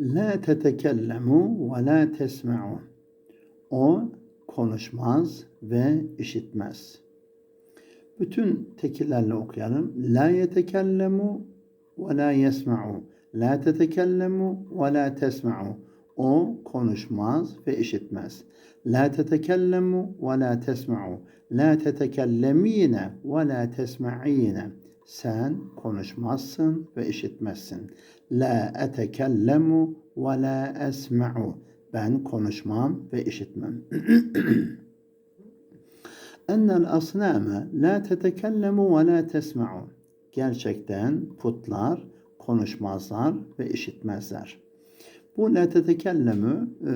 La tetekellemu ve la tesma'u. O konuşmaz ve işitmez. Bütün tekillerle okuyalım. La yetekellemu ve la yesma'u. La tetekellemu ve la tesma'u. O konuşmaz ve işitmez. La tetekellemu ve la tesma'u. La tetekellemine ve la tesma'ine. Sen konuşmazsın ve işitmezsin. La etekellemu ve la esma'u. Ben konuşmam ve işitmem. Ennel asname la tetekellemu ve la tesma'u. Gerçekten putlar konuşmazlar ve işitmezler. Bu la tetekellemu e,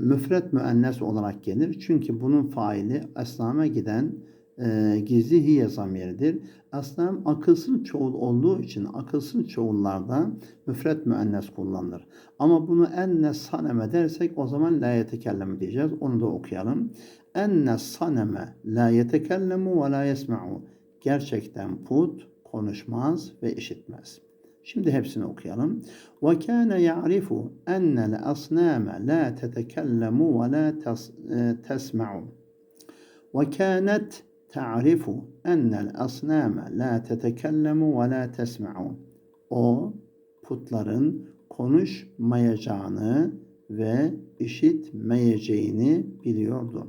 müfret müennes olarak gelir. Çünkü bunun faili asname giden e, gizli hiye zamiridir. Aslam akılsız çoğul olduğu için akılsız çoğullarda müfret müennes kullanılır. Ama bunu enne saneme dersek o zaman la yetekellemu diyeceğiz. Onu da okuyalım. Enne saneme la yetekellemu ve la yesma'u. Gerçekten put konuşmaz ve işitmez. Şimdi hepsini okuyalım. Ve kâne ya'rifu ennel asnâme la tetekellemu ve la tesma'u. Ve kânet ennel asnâme la tetekellemu ve la tesma'u. O putların konuşmayacağını ve işitmeyeceğini biliyordu.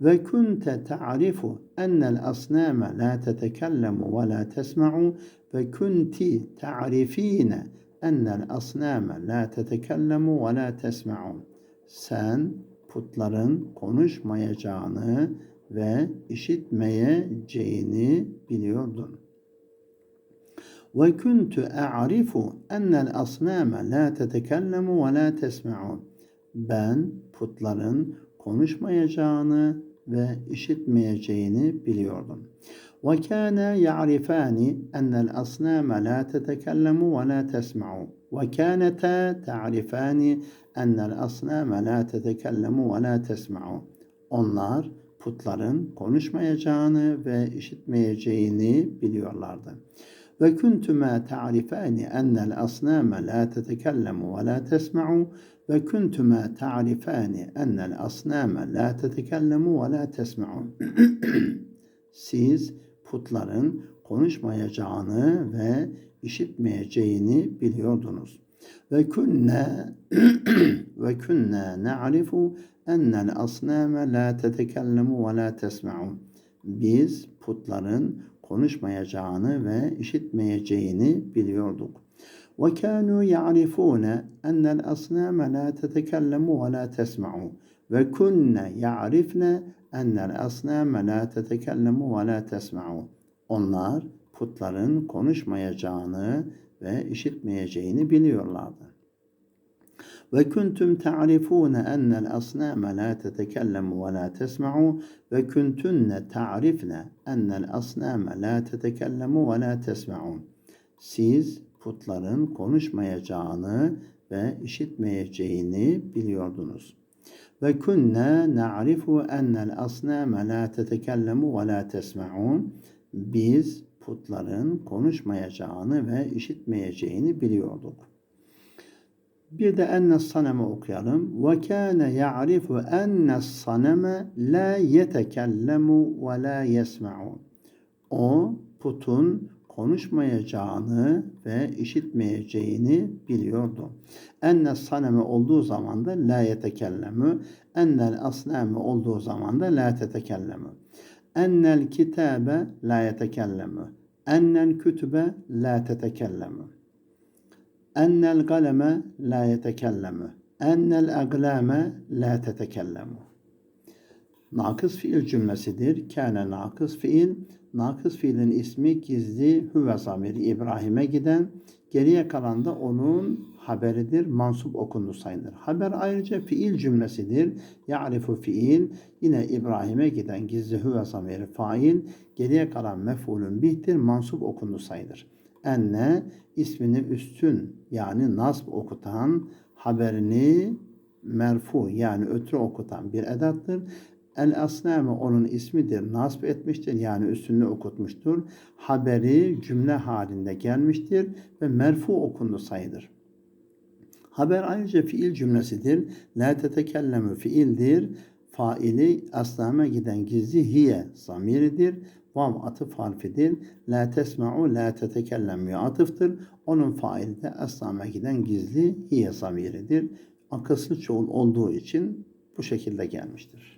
Ve kunte ta'rifu ennel asnâme la tetekellemu ve la tesma'u ve kunti ta'rifine ennel asnâme la tetekellemu ve la tesma'u. Sen putların konuşmayacağını ve işitmeyeceğini biliyordun. Ve kuntu a'rifu ennel asnâme la tetekellemu ve la tesma'u. Ben putların konuşmayacağını ve işitmeyeceğini biliyordum. Ve kâne ya'rifâni ennel asnâme la tetekellemu ve la tesma'u. Ve kâneta ta'rifâni ennel asnâme la. Onlar putların konuşmayacağını ve işitmeyeceğini biliyorlardı. Ve kuntuma ta'rifani ennel asname la tetekellemu ve la tesma'u ve kuntuma ta'rifani ennel asname la tetekellemu ve la tesma'u. Siz putların konuşmayacağını ve işitmeyeceğini biliyordunuz. Ve künne ve künne na'rifu ennel asname la tetekellemu ve la tesma'u. Biz putların konuşmayacağını ve işitmeyeceğini biliyorduk. Ve kânû ya'rifûne ennel asnâme lâ tetekellemu ve lâ tesma'u. Ve kunne ya'rifne ennel asnâme lâ tetekellemu ve lâ tesma'u. Onlar putların konuşmayacağını ve işitmeyeceğini biliyorlardı. Asname la tetekellemu ve la tesma'u ve kuntunne ta'rifne ennel asname la tetekellemu ve la tesma'u. Siz putların konuşmayacağını ve işitmeyeceğini biliyordunuz. Ve kunne na'rifu ennel asname la tetekellemu ve la tesma'u. Biz putların konuşmayacağını ve işitmeyeceğini biliyorduk. Bir de enne saneme okuyalım. Ve kâne ya'rifu enne saneme la yetekellemu ve la yesma'u. O putun konuşmayacağını ve işitmeyeceğini biliyordu. Enne saneme olduğu zaman da la yetekellemu, ennel asname olduğu zaman da la tetekellemu. Ennel kitabe la yetekellemu, ennel kütübe la tetekellemu. Ennel galeme la yetekellemu. Ennel aglame la tetekellemu. Nakıs fiil cümlesidir. Kâne nakıs fiil. Nakıs fiilin ismi gizli hüve zamiri İbrahim'e giden. Geriye kalan da onun haberidir. Mansup okundu sayılır. Haber ayrıca fiil cümlesidir. Ya'rifu fiil. Yine İbrahim'e giden gizli hüve zamiri fail. Geriye kalan mef'ulün bihtir. Mansup okundu sayılır enne ismini üstün yani nasb okutan haberini merfu yani ötürü okutan bir edattır. El asname onun ismidir. Nasb etmiştir yani üstünlüğü okutmuştur. Haberi cümle halinde gelmiştir ve merfu okundu sayılır. Haber ayrıca fiil cümlesidir. La tetekellemu fiildir. Faili aslama giden gizli hiye zamiridir. Vav atıf harfidir. La tesma'u la tetekellemu atıftır. Onun faili de aslama giden gizli hiye zamiridir. Akılsız çoğul olduğu için bu şekilde gelmiştir.